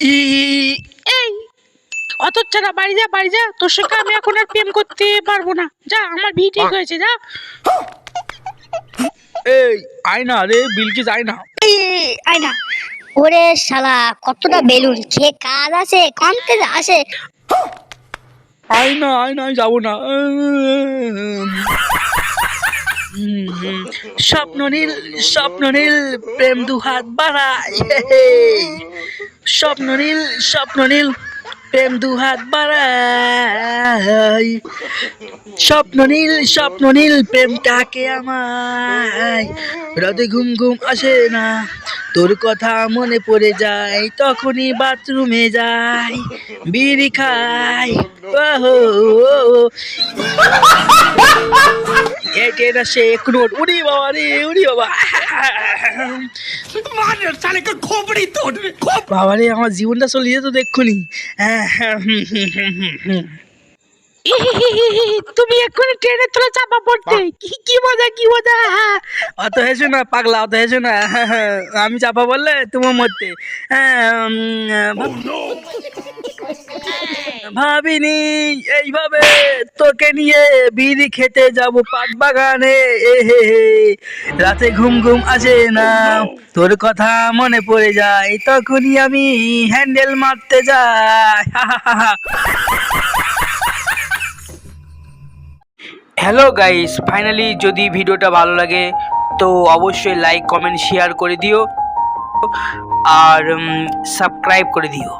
ই এই অত ছাড়া বাড়ি যা বাড়ি যা। তোর সঙ্গে আমি এখন আর প্রেম করতে পারব না। যা আমার ভি ঠিক হয়েছে যা। এই আয় না রে বিলকিস আয় না এই, আয় না ওরে শালা কতটা বেলুন। খেয়ে কাজ আছে কমতে আসে আয় না আয় না আমি যাব না। হুম, হুম। স্বপ্ন নীল স্বপ্ন নীল প্রেম দু হাত বাড়াই হে হে। স্বপ্ন নীল স্বপ্ন নীল প্রেম দু হাত বাড়াই স্বপ্ন নীল স্বপ্ন নীল প্রেমটাকে আমায় রাতে ঘুম ঘুম আসে না তোর কথা মনে পড়ে যায় তখনই বাথরুমে যাই বিড়ি খাই ওহো এটা সে এক নোট উড়ি বাবা রে উড়ি বাবা। বাবা রে আমার জীবনটা চলে যেত দেখুনি। তুমি এক্ষুনি ট্রেনের তলে চাপা পড়তে। কি কি মজা কি মজা। অত হেসো না পাগলা অত হেসো না। আমি চাপা বললে তোমার মরতে। ভাবিনি এইভাবে তোকে নিয়ে বিড়ি খেতে যাব পাট বাগানে। এ হে হে রাতে ঘুম ঘুম আসে না। তোর কথা মনে পড়ে যায় তখনই আমি হ্যান্ডেল মারতে যাই। হ্যালো গাইস ফাইনালি যদি ভিডিওটা ভালো লাগে তো অবশ্যই লাইক কমেন্ট শেয়ার করে দিও। আর সাবস্ক্রাইব করে দিও।